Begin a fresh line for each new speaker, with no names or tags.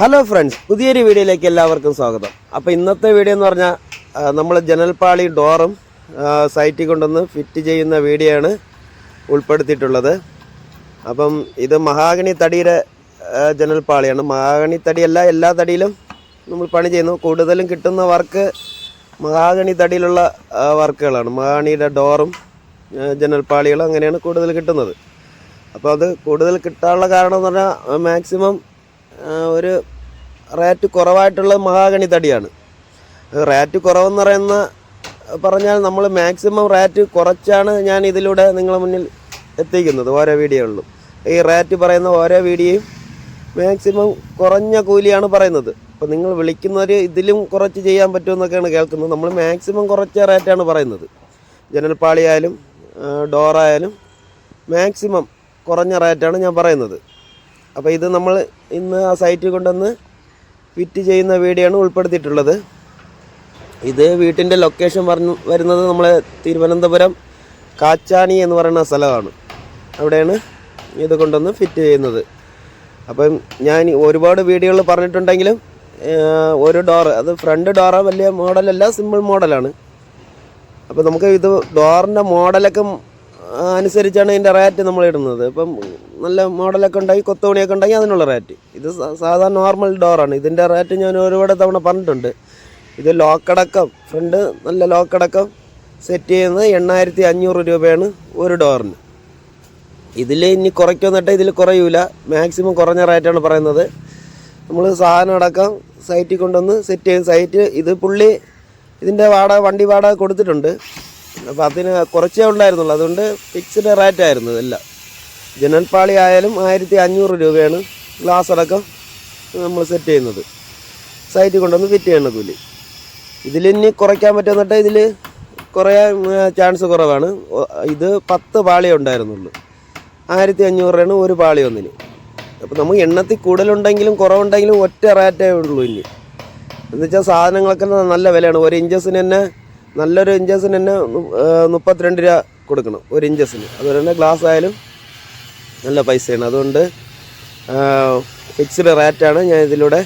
Hello friends പുതിയൊരു വീഡിയോയിലേക്ക് എല്ലാവർക്കും സ്വാഗതം. അപ്പോൾ ഇന്നത്തെ വീഡിയോ എന്ന് പറഞ്ഞാൽ നമ്മൾ ജനൽപ്പാളി ഡോറും സൈറ്റിൽ കൊണ്ടുവന്ന് ഫിറ്റ് ചെയ്യുന്ന വീഡിയോ ആണ് ഉൾപ്പെടുത്തിയിട്ടുള്ളത്. അപ്പം ഇത് മഹാഗണി തടിയുടെ ജനൽപ്പാളിയാണ്. മഹാഗണി തടിയല്ല എല്ലാ തടിയിലും നമ്മൾ പണി ചെയ്യുന്നു. കൂടുതലും കിട്ടുന്ന വർക്ക് മഹാഗണി തടിയിലുള്ള വർക്കുകളാണ്. മഹാഗണിയുടെ ഡോറും ജനൽപ്പാളികളും അങ്ങനെയാണ് കൂടുതൽ കിട്ടുന്നത്. അപ്പോൾ അത് കൂടുതൽ കിട്ടാനുള്ള കാരണം എന്ന് പറഞ്ഞാൽ മാക്സിമം ഒരു റേറ്റ് കുറവായിട്ടുള്ള മഹാഗണി തടിയാണ്. റേറ്റ് കുറവെന്ന് പറയുന്ന പറഞ്ഞാൽ നമ്മൾ മാക്സിമം റേറ്റ് കുറച്ചാണ് ഞാൻ ഇതിലൂടെ നിങ്ങളുടെ മുന്നിൽ എത്തിക്കുന്നത് ഓരോ വീഡിയോകളിലും. ഈ റേറ്റ് പറയുന്ന ഓരോ വീഡിയോയും മാക്സിമം കുറഞ്ഞ കൂലിയാണ് പറയുന്നത്. അപ്പോൾ നിങ്ങൾ വിളിക്കുന്നവർ ഇതിലും കുറച്ച് ചെയ്യാൻ പറ്റുമെന്നൊക്കെയാണ് കേൾക്കുന്നത്. നമ്മൾ മാക്സിമം കുറച്ച റേറ്റാണ് പറയുന്നത്. ജനൽപ്പാളിയായാലും ഡോറായാലും മാക്സിമം കുറഞ്ഞ റേറ്റാണ് ഞാൻ പറയുന്നത്. അപ്പോൾ ഇത് നമ്മൾ ഇന്ന് ആ സൈറ്റിൽ കൊണ്ടുവന്ന് ഫിറ്റ് ചെയ്യുന്ന വീഡിയോ ആണ് ഉൾപ്പെടുത്തിയിട്ടുള്ളത്. ഇത് വീട്ടിന്റെ ലൊക്കേഷൻ പറഞ്ഞു വരുന്നത് നമ്മൾ തിരുവനന്തപുരം കാച്ചാണി എന്ന് പറയുന്ന സ്ഥലമാണ്. അവിടെയാണ് ഇത് കൊണ്ടുവന്ന് ഫിറ്റ് ചെയ്യുന്നത്. അപ്പം ഞാൻ ഒരുപാട് വീഡിയോകൾ പറഞ്ഞിട്ടുണ്ടെങ്കിലും ഒരു ഡോറ് അത് ഫ്രണ്ട് ഡോറ വലിയ മോഡലല്ല സിമ്പിൾ മോഡലാണ് അപ്പോൾ നമുക്ക് ഇത് ഡോറിന്റെ മോഡലൊക്കെ അനുസരിച്ചാണ് ഇതിന്റെ റേറ്റ് നമ്മൾ ഇടുന്നത്. ഇപ്പം നല്ല മോഡലൊക്കെ ഉണ്ടായി കൊത്തുപണിയൊക്കെ ഉണ്ടെങ്കിൽ അതിനുള്ള റേറ്റ് ഇത് സാധാരണ നോർമൽ ഡോറാണ് ഇതിന്റെ റേറ്റ് ഞാൻ ഒരുപാട് തവണ പറഞ്ഞിട്ടുണ്ട്. ഇത് ലോക്കടക്കം ഫ്രണ്ട് നല്ല ലോക്കടക്കം സെറ്റ് ചെയ്യുന്നത് എണ്ണായിരത്തി അഞ്ഞൂറ് രൂപയാണ് ഒരു ഡോറിന് ഇതിൽ ഇനി കുറയ്ക്കുന്നിട്ട് ഇതിൽ കുറയൂല. മാക്സിമം കുറഞ്ഞ റേറ്റാണ് പറയുന്നത്. നമ്മൾ സാധനം അടക്കം സൈറ്റിൽ കൊണ്ടുവന്ന് സെറ്റ് ചെയ്യും. സൈറ്റ് ഇത് പുള്ളി ഇതിന്റെ വാടക വണ്ടി വാടക കൊടുത്തിട്ടുണ്ട്. അപ്പോൾ അതിന് കുറച്ചേ ഉണ്ടായിരുന്നുള്ളൂ അതുകൊണ്ട് ഫിക്സ്ഡ് റേറ്റ് ആയിരുന്നു ഇതെല്ലാം. ജനൽപ്പാളി ആയാലും ആയിരത്തി അഞ്ഞൂറ് രൂപയാണ് ഗ്ലാസ് അടക്കം നമ്മൾ സെറ്റ് ചെയ്യുന്നത്. സൈറ്റിൽ കൊണ്ടുവന്ന് ഫിറ്റ് ചെയ്യുന്ന കൂലി. ഇതിൽ ഇനി കുറയ്ക്കാൻ പറ്റുമെന്നിട്ട് ഇതിൽ കുറയാൻ ചാൻസ് കുറവാണ്. ഇത് പത്ത് പാളിയേ ഉണ്ടായിരുന്നുള്ളൂ. ആയിരത്തി അഞ്ഞൂറ് രൂപയാണ് ഒരു പാളി ഒന്നിന് അപ്പോൾ നമുക്ക് എണ്ണത്തിൽ കൂടുതലുണ്ടെങ്കിലും കുറവുണ്ടെങ്കിലും ഒറ്റ റേറ്റേ ഉള്ളൂ ഇനി. എന്നുവെച്ചാൽ സാധനങ്ങൾക്ക് നല്ല വിലയാണ്. ഒരു ഇഞ്ചസിന് തന്നെ നല്ലൊരു ഇഞ്ചസിന് തന്നെ മുപ്പത്തിരണ്ട് രൂപ കൊടുക്കണം. ഒരു ഇഞ്ചസിന് അതുപോലെ തന്നെ ഗ്ലാസ് ആയാലും നല്ല പൈസയാണ്. അതുകൊണ്ട് ഫിക്സ്ഡ് റേറ്റാണ് ഞാൻ ഇതിലൂടെ